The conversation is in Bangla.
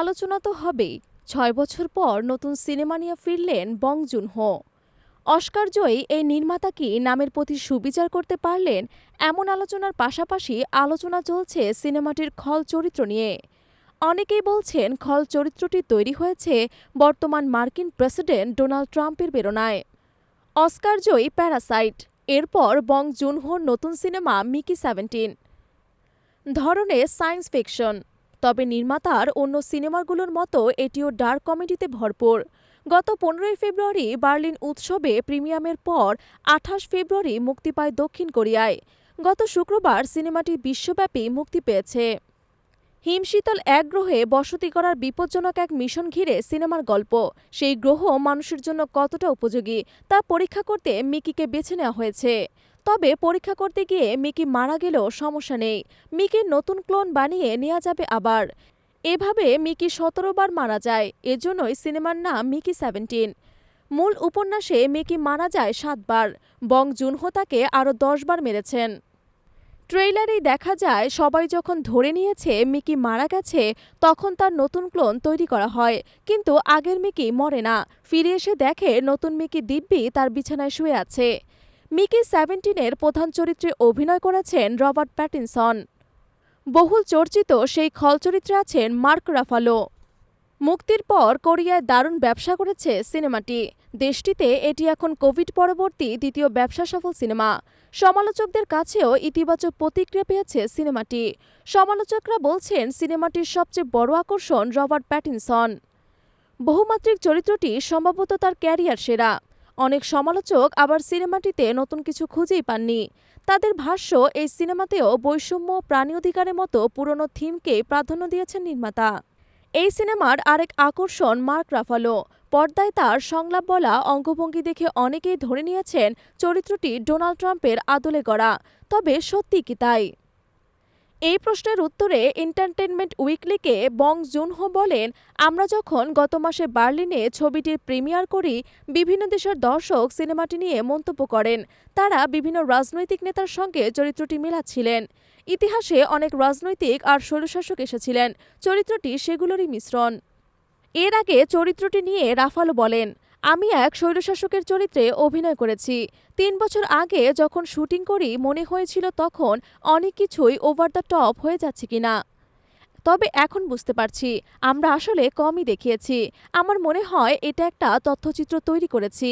আলোচনা তো হবেই। ছয় বছর পর নতুন সিনেমা নিয়ে ফিরলেন বং জুনহো। অস্কার জয়ী এই নির্মাতা কি নামের প্রতি সুবিচার করতে পারলেন? এমন আলোচনার পাশাপাশি আলোচনা চলছে সিনেমাটির খল চরিত্র নিয়ে। অনেকেই বলছেন খল চরিত্রটি তৈরি হয়েছে বর্তমান মার্কিন প্রেসিডেন্ট ডোনাল্ড ট্রাম্পের প্রেরণায়। অস্কার জয়ী প্যারাসাইট। এরপর বং জুনহোর নতুন সিনেমা মিকি সেভেন্টিন। ধরনের সায়েন্স ফিকশন। তবে নির্মাতার অন্য সিনেমাগুলোর মতো এটিও ডার্ক কমেডিতে ভরপুর। গত পনেরোই ফেব্রুয়ারি বার্লিন উৎসবে প্রিমিয়ামের পর আঠাশ ফেব্রুয়ারি মুক্তি পায় দক্ষিণ কোরিয়ায়। গত শুক্রবার সিনেমাটি বিশ্বব্যাপী মুক্তি পেয়েছে। হিমশীতল এক গ্রহে বসতি করার বিপজ্জনক এক মিশন ঘিরে সিনেমার গল্প। সেই গ্রহ মানুষের জন্য কতটা উপযোগী তা পরীক্ষা করতে মিকিকে বেছে নেওয়া হয়েছে। তবে পরীক্ষা করতে গিয়ে মিকি মারা গেলেও সমস্যা নেই। মিকির নতুন ক্লোন বানিয়ে নেওয়া যাবে আবার। এভাবে মিকি সতেরো বার মারা যায়, এজন্যই সিনেমার নাম মিকি সেভেন্টিন। মূল উপন্যাসে মিকি মারা যায় সাতবার বং জুনহো তাকে আরও দশবার মেরেছেন। ট্রেইলারেই দেখা যায়, সবাই যখন ধরে নিয়েছে মিকি মারা গেছে, তখন তার নতুন ক্লোন তৈরি করা হয়, কিন্তু আগের মিকি মরে না। ফিরে এসে দেখে নতুন মিকি দিব্যি তার বিছানায় শুয়ে আছে। মিকি সেভেন্টিনের প্রধান চরিত্রে অভিনয় করেছেন রবার্ট প্যাটিনসন। বহুল চর্চিত সেই খল চরিত্রে আছেন মার্ক রাফালো। মুক্তির পর কোরিয়ায় দারুণ ব্যবসা করেছে সিনেমাটি। দেশটিতে এটি এখন কোভিড পরবর্তী দ্বিতীয় ব্যবসা সফল সিনেমা। সমালোচকদের কাছেও ইতিবাচক প্রতিক্রিয়া পেয়েছে সিনেমাটি। সমালোচকরা বলছেন সিনেমাটির সবচেয়ে বড় আকর্ষণ রবার্ট প্যাটিনসন। বহুমাত্রিক চরিত্রটি সম্ভবত তার ক্যারিয়ার সেরা। অনেক সমালোচক আবার সিনেমাটিতে নতুন কিছু খুঁজেই পাননি। তাদের ভাষ্য, এই সিনেমাতেও বৈষম্য প্রাণী অধিকারের মতো পুরনো থিমকে প্রাধান্য দিয়েছেন নির্মাতা। এই সিনেমার আরেক আকর্ষণ মার্ক রাফালো। পর্দায় তার সংলাপ বলা অঙ্গভঙ্গি দেখে অনেকেই ধরে নিয়েছেন চরিত্রটি ডোনাল্ড ট্রাম্পের আদলে গড়া, তবে সত্যি কি তাই? এই প্রশ্নের উত্তরে এন্টারটেনমেন্ট উইকলিকে বং জুনহো বলেন, আমরা যখন গত মাসে বার্লিনে ছবিটির প্রিমিয়ার করি, বিভিন্ন দেশের দর্শক সিনেমাটি নিয়ে মন্তব্য করেন। তারা বিভিন্ন রাজনৈতিক নেতার সঙ্গে চরিত্রটি মিলাচ্ছিলেন। ইতিহাসে অনেক রাজনৈতিক আর স্বৈরশাসক এসেছিলেন। চরিত্রটি সেগুলোরই মিশ্রণ। এর আগে চরিত্রটি নিয়ে রাফালো বলেন আমি এক স্বৈরশাসকের চরিত্রে অভিনয় করেছি। তিন বছর আগে যখন শুটিং করি, মনে হয়েছিল তখন অনেক কিছুই ওভার দ্য টপ হয়ে যাচ্ছে কিনা। তবে এখন বুঝতে পারছি, আমরা আসলে কমই দেখিয়েছি। আমার মনে হয় এটা একটা তথ্যচিত্র তৈরি করেছি।